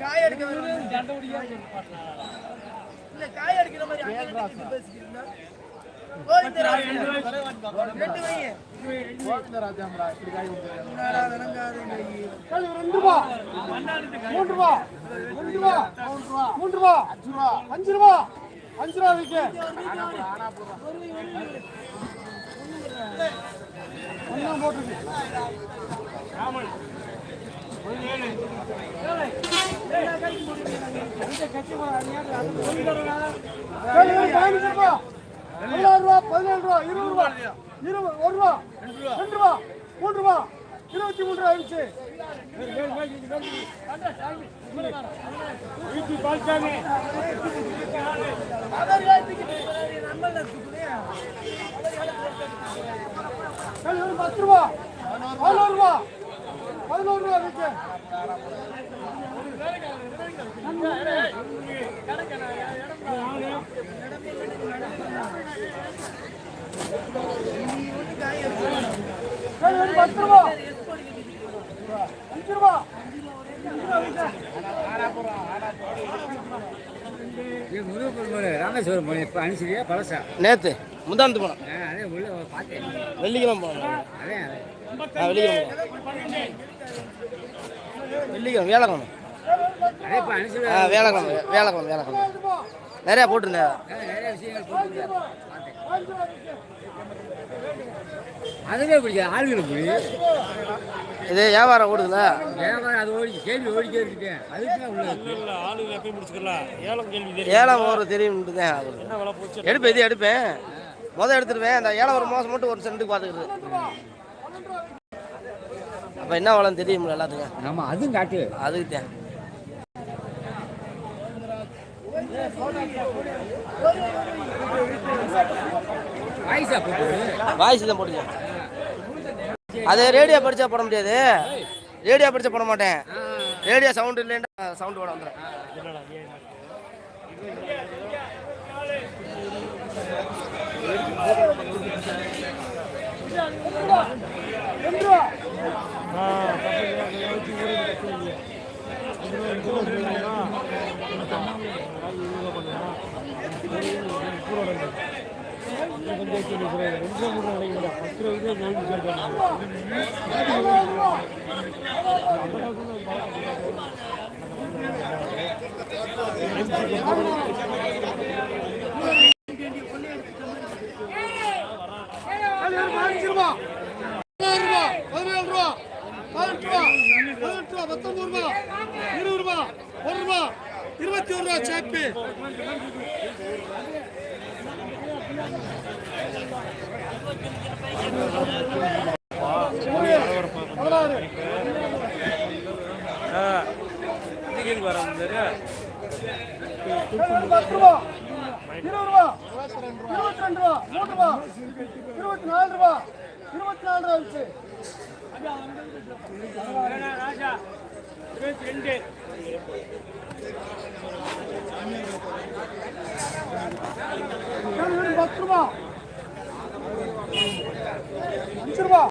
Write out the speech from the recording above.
காய் எடுக்க இல்ல, காய் எடுக்கிற மாதிரி ரெண்டு ரூபா மூன்று ரூபா ரூபா மூன்று ரூபா அஞ்சு ரூபா. அஞ்சு ரூபா விற்க ஒன்றும் போட்டுருக்கு பதினஞ்சு ரூபா பதினேழு ரூபா இருபது ரூபா. இருபது ஒரு ரூபா. ரெண்டு ரூபா. இருபத்தி மூன்று ஆயிடுச்சு. பத்து ரூபா. பதினோரு ரூபா. பதினோரு ரூபா பத்து ரூபா. ராமேஸ்வரம் போனேன். அனுசரியா பழசா நேத்து முந்தானத்து போனோம். ஆ, அதே உள்ள பார்த்தேன் வெள்ளிக்கிழமை போனோம். அதே வெள்ளிக்கிழமை. வேலைக்கிழமை அதே இப்போ அனுசரி வேலைக்கிழமை வேலைக்கிழமை வேலைக்கிழமை நிறையா போட்டிருந்தேன் நிறைய விஷயங்கள் போட்டுருந்தாரு. அதுவே பிடிக்காது ஆளுகளை போய் இது வியாபாரம் ஓடுதுல? வியாபாரம் அது ஓடி கேள்வி ஓடிக்கே இருக்கேன் அதுக்கு உள்ள ஆளுங்க எப்பயும் முடிச்சுக்கலாம் ஏலம் கேள்வி தெரியும்? ஏலம் ஒரு தெரியும் தான் ஆகுது. என்ன விலை போச்சு? எடுப்பேன் இது எடுப்பேன் முதல் எடுத்துருவேன். அந்த ஏலம் ஒரு மாதம் மட்டும் ஒரு சென்ட்டுக்கு பார்த்துக்கிறது அப்போ என்ன வளம் தெரியும்ல எல்லாத்துக்கும். ஆமா அதுவும் காட்டு அதுக்கு தான் வாய்ஸா போட்டு வாய்ஸ் தான் போட்டுங்க அது ரேடியோ படிச்சா போட முடியாது. ரேடியோ படிச்சா போட மாட்டேன். ரேடியோ சவுண்ட் இல்லைன்னா சவுண்ட் போட வந்துடும் ரெண்டு இருபத்தி ஒரு ரூபா சேப்பு பத்து ரூபா இருபது ரூபா இருபத்தி ரெண்டு ரூபா மூன்று ரூபா இருபத்தி நாலு ரூபா. இருபத்தி நாலு ரூபா இருந்துச்சு ராஜா இருபத்தி ரெண்டு பத்து ரூபா அஞ்சு ரூபா